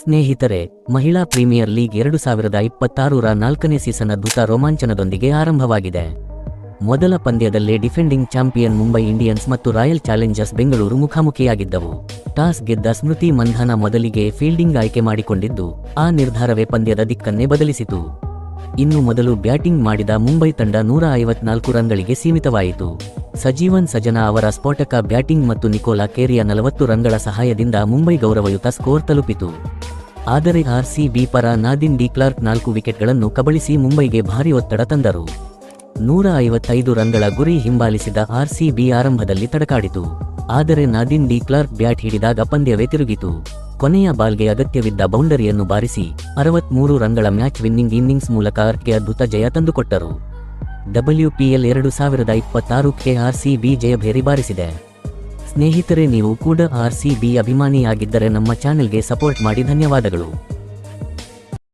ಸ್ನೇಹಿತರೆ, ಮಹಿಳಾ premier league ಎರಡು ಸಾವಿರದ ಇಪ್ಪತ್ತಾರರ ನಾಲ್ಕನೇ ಸೀಸನ್ ಅದ್ಭುತ ರೋಮಾಂಚನದೊಂದಿಗೆ ಆರಂಭವಾಗಿದೆ. ಮೊದಲ ಪಂದ್ಯದಲ್ಲೇ ಡಿಫೆಂಡಿಂಗ್ ಚಾಂಪಿಯನ್ ಮುಂಬೈ ಇಂಡಿಯನ್ಸ್ ಮತ್ತು ರಾಯಲ್ ಚಾಲೆಂಜರ್ಸ್ ಬೆಂಗಳೂರು ಮುಖಾಮುಖಿಯಾಗಿದ್ದವು. ಟಾಸ್ ಗೆದ್ದ ಸ್ಮೃತಿ ಮಂಧನ ಮೊದಲಿಗೆ ಫೀಲ್ಡಿಂಗ್ ಆಯ್ಕೆ ಮಾಡಿಕೊಂಡಿದ್ದು, ಆ ನಿರ್ಧಾರವೇ ಪಂದ್ಯದ ದಿಕ್ಕನ್ನೇ ಬದಲಿಸಿತು. ಇನ್ನು ಮೊದಲು ಬ್ಯಾಟಿಂಗ್ ಮಾಡಿದ ಮುಂಬೈ ತಂಡ ನೂರ ಐವತ್ನಾಲ್ಕು ರನ್ಗಳಿಗೆ ಸೀಮಿತವಾಯಿತು. ಸಜೀವನ್ ಸಜನಾ ಅವರ ಸ್ಫೋಟಕ ಬ್ಯಾಟಿಂಗ್ ಮತ್ತು ನಿಕೋಲಾ ಕೇರಿಯ ನಲವತ್ತು ರನ್ಗಳ ಸಹಾಯದಿಂದ ಮುಂಬೈ ಗೌರವಯುತ ಸ್ಕೋರ್ ತಲುಪಿತು. ಆದರೆ ಆರ್ಸಿಬಿ ಪರ ನಾದಿನ್ ಡಿ ಕ್ಲಾರ್ಕ್ ನಾಲ್ಕು ವಿಕೆಟ್ಗಳನ್ನು ಕಬಳಿಸಿ ಮುಂಬೈಗೆ ಭಾರಿ ಒತ್ತಡ ತಂದರು. ನೂರ ಐವತ್ತೈದು ರನ್ಗಳ ಗುರಿ ಹಿಂಬಾಲಿಸಿದ ಆರ್ಸಿಬಿ ಆರಂಭದಲ್ಲಿ ತಡಕಾಡಿತು. ಆದರೆ ನಾದಿನ್ ಡಿ ಕ್ಲಾರ್ಕ್ ಬ್ಯಾಟ್ ಹಿಡಿದಾಗ ಪಂದ್ಯವೇ ತಿರುಗಿತು. ಕೊನೆಯ ಬಾಲ್ಗೆ ಅಗತ್ಯವಿದ್ದ ಬೌಂಡರಿಯನ್ನು ಬಾರಿಸಿ ಅರವತ್ಮೂರು ರನ್ಗಳ ಮ್ಯಾಚ್ ವಿನ್ನಿಂಗ್ ಇನ್ನಿಂಗ್ಸ್ ಮೂಲಕ ಆರ್ಕೆ ಅದ್ಭುತ ಜಯ ತಂದುಕೊಟ್ಟರು. ಡಬ್ಲ್ಯೂಪಿಎಲ್ ಎರಡು ಸಾವಿರದ ಇಪ್ಪತ್ತಾರಕ್ಕೆ ಆರ್ಸಿಬಿ ಜಯಭೇರಿ ಬಾರಿಸಿದೆ. ಸ್ನೇಹಿತರೆ ನೀವು ಕೂಡ ಆರ್ ಸಿ ಬಿ ಅಭಿಮಾನಿಯಾಗಿದ್ದರೆ ನಮ್ಮ ಚಾನೆಲ್ಗೆ ಸಪೋರ್ಟ್ ಮಾಡಿ. ಧನ್ಯವಾದಗಳು.